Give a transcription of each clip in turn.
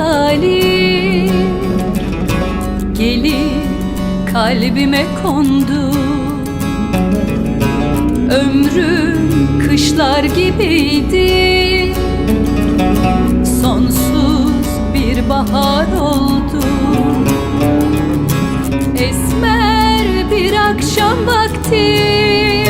hayali. Gelip kalbime kondu. Ömrüm kışlar gibiydi. Sonsuz bir bahar oldu. Esmer bir akşam vakti.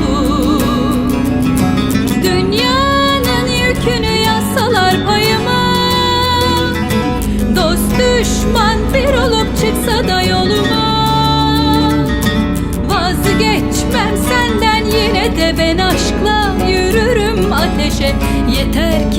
Yeter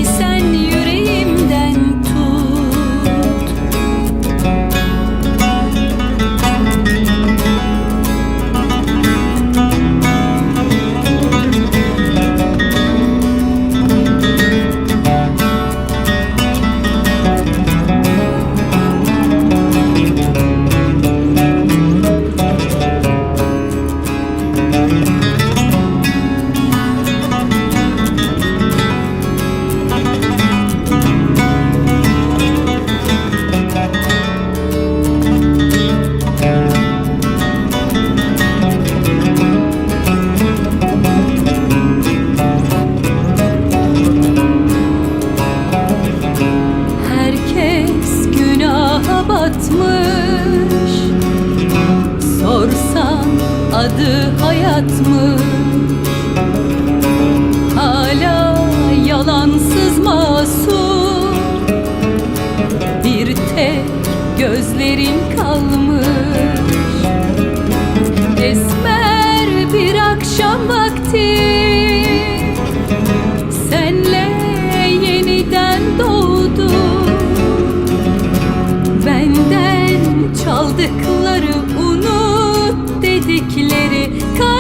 adı hayatmış Hala yalansız masum. Bir tek gözlerin kalmış. Esmer bir akşam vakti. Senle yeniden doğdu Benden çaldıkları